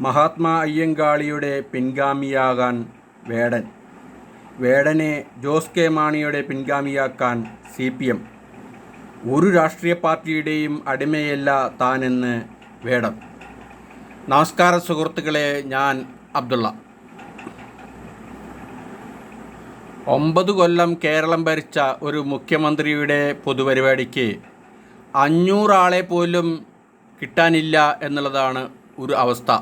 മഹാത്മാ അയ്യങ്കാളിയുടെ പിൻഗാമിയാകാൻ വേടൻ. വേടനെ ജോസ് കെ മാണിയുടെ പിൻഗാമിയാക്കാൻ സി പി എം. ഒരു രാഷ്ട്രീയ പാർട്ടിയുടെയും അടിമയല്ല താനെന്ന് വേടം നമസ്കാര സുഹൃത്തുക്കളെ ഞാൻ അബ്ദുള്ള. ഒമ്പത് കൊല്ലം കേരളം ഭരിച്ച ഒരു മുഖ്യമന്ത്രിയുടെ പൊതുപരിപാടിക്ക് അഞ്ഞൂറാളെ പോലും കിട്ടാനില്ല എന്നുള്ളതാണ് ഒരു അവസ്ഥ.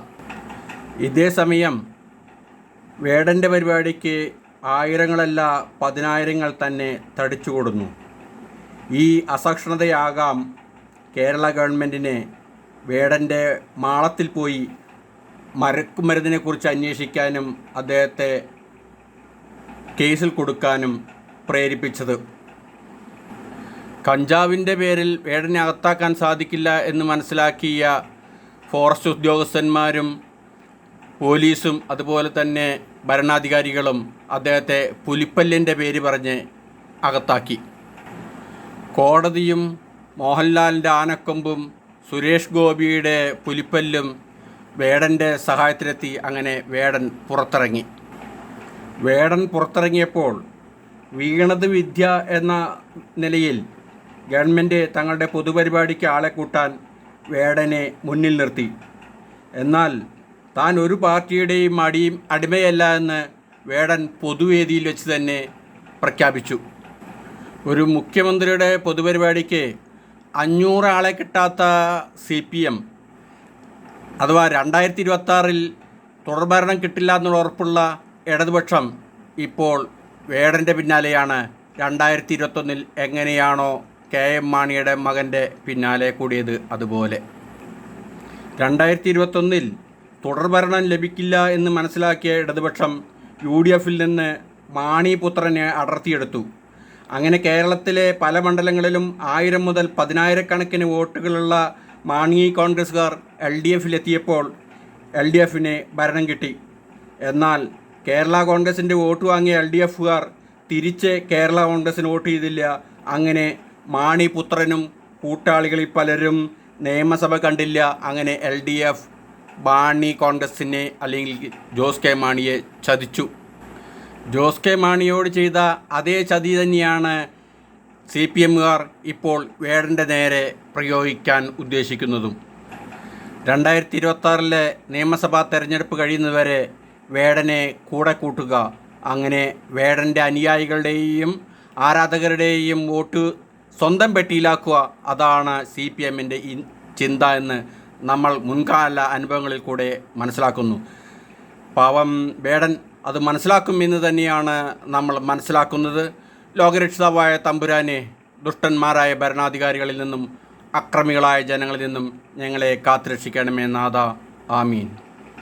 ഇതേ സമയം വേടന്റെ പരിപാടിക്ക് ആയിരങ്ങളല്ല പതിനായിരങ്ങൾ തന്നെ തടിച്ചു കൊടുന്നു. ഈ അസഹിഷ്ണുതയാകാം കേരള ഗവൺമെന്റിനെ വേടന്റെ മാളത്തിൽ പോയി മയക്കുമരുന്നിനെക്കുറിച്ച് അന്വേഷിക്കാനും അദ്ദേഹത്തെ കേസിൽ കൊടുക്കാനും പ്രേരിപ്പിച്ചത്. കഞ്ചാവിന്റെ പേരിൽ വേടനെ അകത്താക്കാൻ സാധിക്കില്ല എന്ന് മനസ്സിലാക്കിയ ഫോറസ്റ്റ് ഉദ്യോഗസ്ഥന്മാരും പോലീസും അതുപോലെ തന്നെ ഭരണാധികാരികളും അദ്ദേഹത്തെ പുലിപ്പല്ലിന്റെ പേര് പറഞ്ഞ് അകത്താക്കി. കോടതിയും മോഹൻലാലിന്റെ ആനക്കൊമ്പും സുരേഷ് ഗോപിയുടെ പുലിപ്പല്ലും വേടന്റെ സഹായത്തിലെത്തി അങ്ങനെ വേടൻ പുറത്തിറങ്ങി. വേടൻ പുറത്തിറങ്ങിയപ്പോൾ വീണത് വിദ്യ എന്ന നിലയിൽ ഗവൺമെന്റ് തങ്ങളുടെ പൊതുപരിപാടിക്ക് ആളെ കൂട്ടാൻ വേടനെ മുന്നിൽ നിർത്തി. എന്നാൽ താൻ ഒരു പാർട്ടിയുടെയും അടിയും അടിമയല്ല എന്ന് വേടൻ പൊതുവേദിയിൽ വെച്ച് തന്നെ പ്രഖ്യാപിച്ചു. ഒരു മുഖ്യമന്ത്രിയുടെ പൊതുപരിപാടിക്ക് അഞ്ഞൂറ് ആളെ കിട്ടാത്ത സി പി എം അഥവാ രണ്ടായിരത്തി ഇരുപത്താറിൽ തുടർഭരണം കിട്ടില്ല എന്നുള്ള ഉറപ്പുള്ള ഇടതുപക്ഷം ഇപ്പോൾ വേടന്റെ പിന്നാലെയാണ്. രണ്ടായിരത്തി ഇരുപത്തൊന്നിൽ എങ്ങനെയാണോ കെ എം മാണിയുടെ മകന്റെ പിന്നാലെ കൂടിയത് അതുപോലെ. രണ്ടായിരത്തി ഇരുപത്തൊന്നിൽ തുടർഭരണം ലഭിക്കില്ല എന്ന് മനസ്സിലാക്കിയ ഇടതുപക്ഷം യു ഡി എഫിൽ നിന്ന് മാണിപുത്രനെ അടർത്തിയെടുത്തു. അങ്ങനെ കേരളത്തിലെ പല മണ്ഡലങ്ങളിലും ആയിരം മുതൽ പതിനായിരക്കണക്കിന് വോട്ടുകളുള്ള മാണി കോൺഗ്രസ്സുകാർ എൽ ഡി എഫിലെത്തിയപ്പോൾ എൽ ഡി എഫിന് ഭരണം കിട്ടി. എന്നാൽ കേരള കോൺഗ്രസിന്റെ വോട്ട് വാങ്ങിയ എൽ ഡി എഫുകാർ തിരിച്ച് കേരള കോൺഗ്രസ്സിന് വോട്ട് ചെയ്തില്ല. അങ്ങനെ മാണിപുത്രനും കൂട്ടാളികളിൽ പലരും നിയമസഭ കണ്ടില്ല. അങ്ങനെ എൽ ഡി എഫ് മാണി കോൺഗ്രസിനെ അല്ലെങ്കിൽ ജോസ് കെ മാണിയെ ചതിച്ചു. ജോസ് കെ മാണിയോട് ചെയ്ത അതേ ചതി തന്നെയാണ് സി പി എമ്മുകാർ ഇപ്പോൾ വേടന്റെ നേരെ പ്രയോഗിക്കാൻ ഉദ്ദേശിക്കുന്നതും. രണ്ടായിരത്തി ഇരുപത്താറിലെ നിയമസഭാ തെരഞ്ഞെടുപ്പ് കഴിയുന്നതുവരെ വേടനെ കൂടെ കൂട്ടുക അങ്ങനെ വേടന്റെ അനുയായികളുടെയും ആരാധകരുടെയും വോട്ട് സ്വന്തം പെട്ടിയിലാക്കുക അതാണ് സി പി എമ്മിന്റെ ചിന്ത എന്ന് നമ്മൾ മുൻകാല അനുഭവങ്ങളിൽ കൂടെ മനസ്സിലാക്കുന്നു. പാവം വേടൻ അത് മനസ്സിലാക്കും എന്ന് തന്നെയാണ് നമ്മൾ മനസ്സിലാക്കുന്നത്. ലോകരക്ഷിതാവായ തമ്പുരാനെ ദുഷ്ടന്മാരായ ഭരണാധികാരികളിൽ നിന്നും അക്രമികളായ ജനങ്ങളിൽ നിന്നും ഞങ്ങളെ കാത്തുരക്ഷിക്കണമേ നാഥ. ആമീൻ.